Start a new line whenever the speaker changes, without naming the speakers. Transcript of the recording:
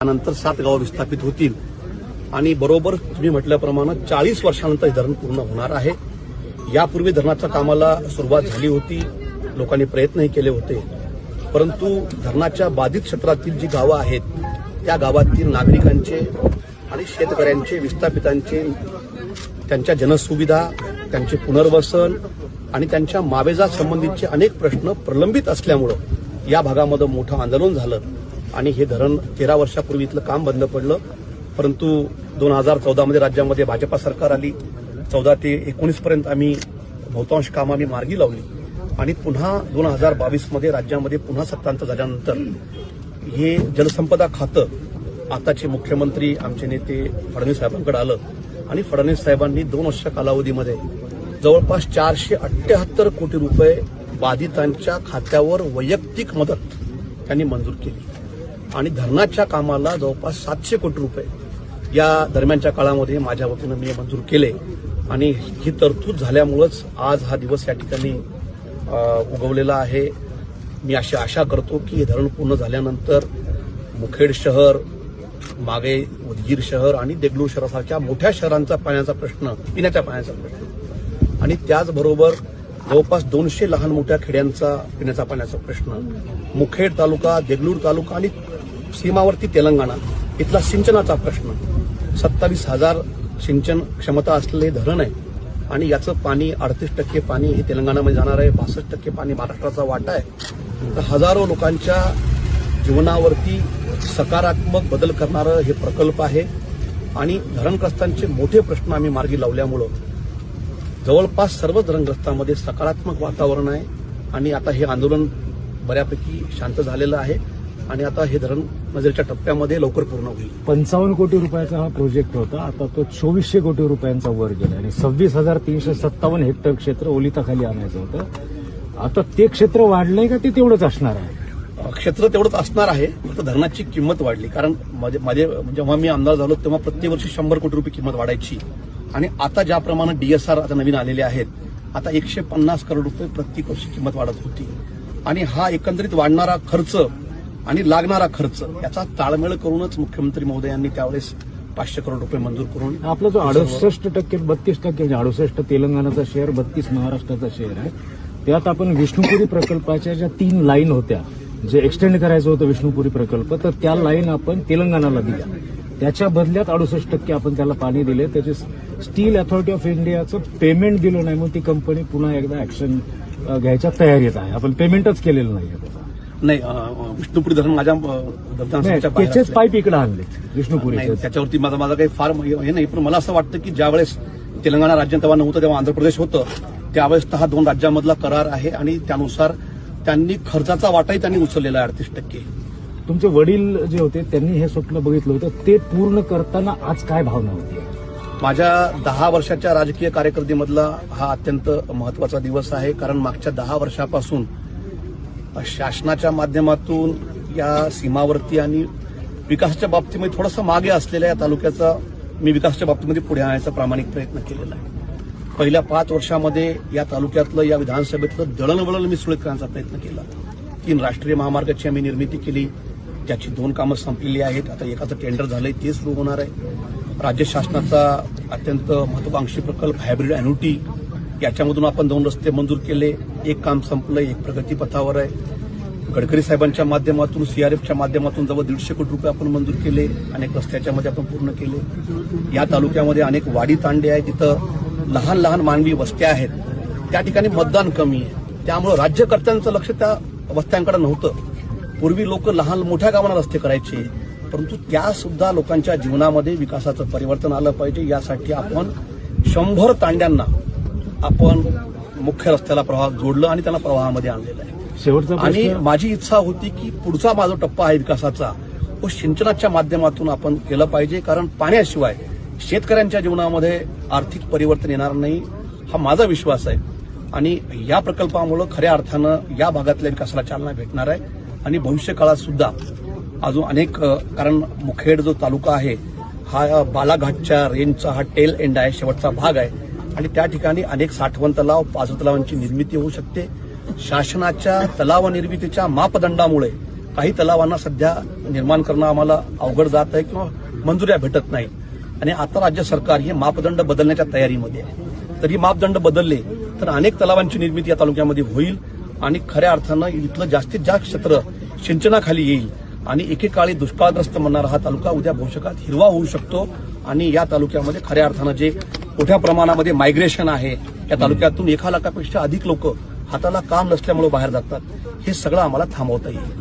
त्यानंतर सात गावं विस्थापित होतील. आणि बरोबर तुम्ही म्हटल्याप्रमाणे चाळीस वर्षानंतर हे धरण पूर्ण होणार आहे. यापूर्वी धरणाच्या कामाला सुरुवात झाली होती. लोकांनी प्रयत्नही केले होते. परंतु धरणाच्या बाधित क्षेत्रातील जी गावं आहेत त्या गावातील नागरिकांचे आणि शेतकऱ्यांचे विस्थापितांचे त्यांच्या जनसुविधा त्यांचे पुनर्वसन आणि त्यांच्या मावेजासंबंधीचे अनेक प्रश्न प्रलंबित असल्यामुळं या भागामध्ये मोठं आंदोलन झालं. आणि हे धरण तेरा वर्षापूर्वी इथलं काम बंद पडलं. परंतु दोन हजार चौदामध्ये राज्यामध्ये भाजपा सरकार आली. चौदा ते एकोणीसपर्यंत आम्ही बहुतांश कामं आम्ही मार्गी लावली. आणि पुन्हा दोन हजार बावीसमध्ये राज्यामध्ये पुन्हा सत्तांत झाल्यानंतर हे जलसंपदा खातं आताचे मुख्यमंत्री आमचे नेते फडणवीस साहेबांकडे आलं. आणि फडणवीस साहेबांनी दोन वर्ष कालावधीमध्ये जवळपास चारशे अठ्ठ्याहत्तर कोटी रुपये बाधितांच्या खात्यावर वैयक्तिक मदत त्यांनी मंजूर केली. आणि धरणाच्या कामाला जवळपास सातशे कोटी रुपये या दरम्यानच्या काळामध्ये माझ्या वतीनं मी मंजूर केले. आणि ही तरतूद झाल्यामुळंच आज हा दिवस या ठिकाणी उगवलेला आहे. मी अशी आशा करतो की हे धरण पूर्ण झाल्यानंतर मुखेड शहर मागे उदगीर शहर आणि देगलूर शहरासारख्या मोठ्या शहरांचा पाण्याचा प्रश्न पिण्याच्या पाण्याचा प्रश्न. आणि त्याचबरोबर जवळपास दोनशे लहान मोठ्या खेड्यांचा पिण्याचा पाण्याचा प्रश्न मुखेड तालुका देगलूर तालुका आणि सीमावर्ती तेलंगणा इथला सिंचनाचा प्रश्न. सत्तावीस हजार सिंचन क्षमता असलेले धरण आहे आणि याचं पाणी अडतीस टक्के पाणी हे तेलंगणामध्ये जाणार आहे बासष्ट टक्के पाणी महाराष्ट्राचा वाटा आहे. तर हजारो लोकांच्या जीवनावरती सकारात्मक बदल करणारं हे प्रकल्प आहे आणि धरणग्रस्तांचे मोठे प्रश्न आम्ही मार्गी लावल्यामुळं जवळपास सर्व धरणग्रस्तांमध्ये सकारात्मक वातावरण आहे आणि आता हे आंदोलन बऱ्यापैकी शांत झालेलं आहे. आणि आता हे धरण नजरेच्या टप्प्यामध्ये लवकर पूर्ण होईल.
पंचावन्न कोटी रुपयाचा हा प्रोजेक्ट होता. आता तो चोवीसशे कोटी रुपयांचा वर गेला आणि सव्वीस हजार तीनशे सत्तावन्न हेक्टर क्षेत्र ओलिताखाली आणायचं होतं. आता ते क्षेत्र वाढलंय का ते तेवढंच असणार आहे?
क्षेत्र तेवढंच असणार आहे फक्त धरणाची किंमत वाढली. कारण माझे माझे जेव्हा मी आमदार झालो तेव्हा प्रतिवर्षी शंभर कोटी रुपये किंमत वाढायची. आणि आता ज्याप्रमाणे डीएसआर आता नवीन आलेले आहेत आता एकशे पन्नास करोड रुपये प्रत्येक वर्षी किंमत वाढत होती. आणि हा एकंदरीत वाढणारा खर्च आणि लागणारा खर्च याचा ताळमेळ करूनच मुख्यमंत्री महोदयांनी त्यावेळेस पाचशे करोड रुपये मंजूर करून
आपला जो अडुसष्ट टक्के बत्तीस टक्के म्हणजे अडुसष्ट तेलंगणाचा शेअर बत्तीस महाराष्ट्राचा शेअर आहे त्यात आपण विष्णुपुरी प्रकल्पाच्या ज्या तीन लाईन होत्या जे एक्सटेंड करायचं होतं विष्णुपुरी प्रकल्प तर त्या लाईन आपण तेलंगणाला दिल्या. त्याच्या बदल्यात अडुसष्ट टक्के आपण त्याला पाणी दिले. त्याचे स्टील अथॉरिटी ऑफ इंडियाचं पेमेंट दिलं नाही मग ती कंपनी पुन्हा एकदा ऍक्शन घ्यायच्या तयारीत आहे. आपण पेमेंटच केलेलं नाही
नाही विष्णुपुरी धरण माझ्या
त्याचेच. पाईप इकडे आणले
नाही,
विष्णुपुरीचे.
त्याच्यावरती माझा माझा काही फार हे नाही पण मला असं वाटतं की ज्यावेळेस तेलंगणा राज्य तेव्हा नव्हतं तेव्हा आंध्र प्रदेश होतं त्यावेळेस हा दोन राज्यांमधला करार आहे आणि त्यानुसार त्यांनी खर्चाचा वाटाही त्यांनी उचललेला आहे अडतीस टक्के.
तुमचे वडील जे होते त्यांनी हे स्वप्न बघितलं होतं. ते पूर्ण करताना आज काय भावना होती?
माझ्या दहा वर्षाच्या राजकीय कारकिर्दीमधला हा अत्यंत महत्त्वाचा दिवस आहे कारण मागच्या दहा वर्षापासून शासनाच्या माध्यमातून या सीमावर्ती आणि विकासाच्या बाबतीमध्ये थोडंसं मागे असलेल्या या तालुक्याचा मी विकासाच्या बाबतीमध्ये पुढे आणण्याचा प्रामाणिक प्रयत्न केलेला आहे. पहिल्या पाच वर्षामध्ये या तालुक्यातलं या विधानसभेतलं दळणवळण मी सुरळीत करण्याचा प्रयत्न केला. तीन राष्ट्रीय महामार्गाची आम्ही निर्मिती केली. त्याची दोन कामं संपलेली आहेत. आता एकाचं टेंडर झालंय ते सुरू होणार आहे. राज्य शासनाचा अत्यंत महत्वाकांक्षी प्रकल्प हायब्रिड अॅन्युटी याच्यामधून आपण दोन रस्ते मंजूर केले. एक काम संपलं एक प्रगतीपथावर आहे. गडकरी साहेबांच्या माध्यमातून सीआरएफच्या माध्यमातून जवळ दीडशे कोटी रुपये आपण मंजूर केले अनेक रस्त्याच्या मध्ये आपण पूर्ण केले. या तालुक्यामध्ये अनेक वाडी तांडे आहेत. तिथं लहान लहान मानवी वस्त्या आहेत. त्या ठिकाणी मतदान कमी आहे. त्यामुळं राज्यकर्त्यांचं लक्ष त्या वस्त्यांकडे नव्हतं. पूर्वी लोक लहान मोठ्या गावांना रस्ते करायचे. परंतु त्या सुद्धा लोकांच्या जीवनामध्ये विकासाचं परिवर्तन आलं पाहिजे. यासाठी आपण शंभर तांड्यांना आपण मुख्य रस्त्याला प्रवाह जोडलं आणि त्यांना प्रवाहामध्ये आणलेलं आहे.
शेवटचा
आणि माझी इच्छा होती की पुढचा माझा टप्पा आहे विकासाचा तो सिंचनाच्या माध्यमातून आपण केलं पाहिजे कारण पाण्याशिवाय शेतकऱ्यांच्या जीवनामध्ये आर्थिक परिवर्तन येणार नाही हा माझा विश्वास आहे. आणि या प्रकल्पामुळे खऱ्या अर्थानं या भागातल्या विकासाला चालना भेटणार आहे. आणि भविष्य काळात सुद्धा अजून अनेक कारण मुखेड जो तालुका आहे हा बालाघाटच्या रेंजचा हा टेल एंड आहे शेवटचा भाग आहे. आणि त्या ठिकाणी अनेक साठवण तलाव पाझर तलावांची निर्मिती होऊ शकते. शासनाच्या तलाव निर्मितीच्या मापदंडामुळे काही तलावांना सध्या निर्माण करणं आम्हाला अवघड जात आहे किंवा मंजुऱ्या भेटत नाही. आणि आता राज्य सरकार हे मापदंड बदलण्याच्या तयारीमध्ये आहे. तर ही मापदंड बदलले तर अनेक तलावांची निर्मिती या तालुक्यामध्ये होईल आणि खऱ्या अर्थानं इथलं जास्तीत जास्त क्षेत्र सिंचनाखाली येईल आणि एकेकाळी दुष्काळग्रस्त म्हणणारा हा तालुका उद्या भविष्यकाळात हिरवा होऊ शकतो आणि या तालुक्यामध्ये खऱ्या अर्थानं जे मोठ्या प्रमाणामध्ये मायग्रेशन आहे. या तालुक्यातून एका लाखापेक्षा अधिक लोक हाताला काम नसल्यामुळे बाहेर जातात. हे सगळं आम्हाला थांबवता येईल.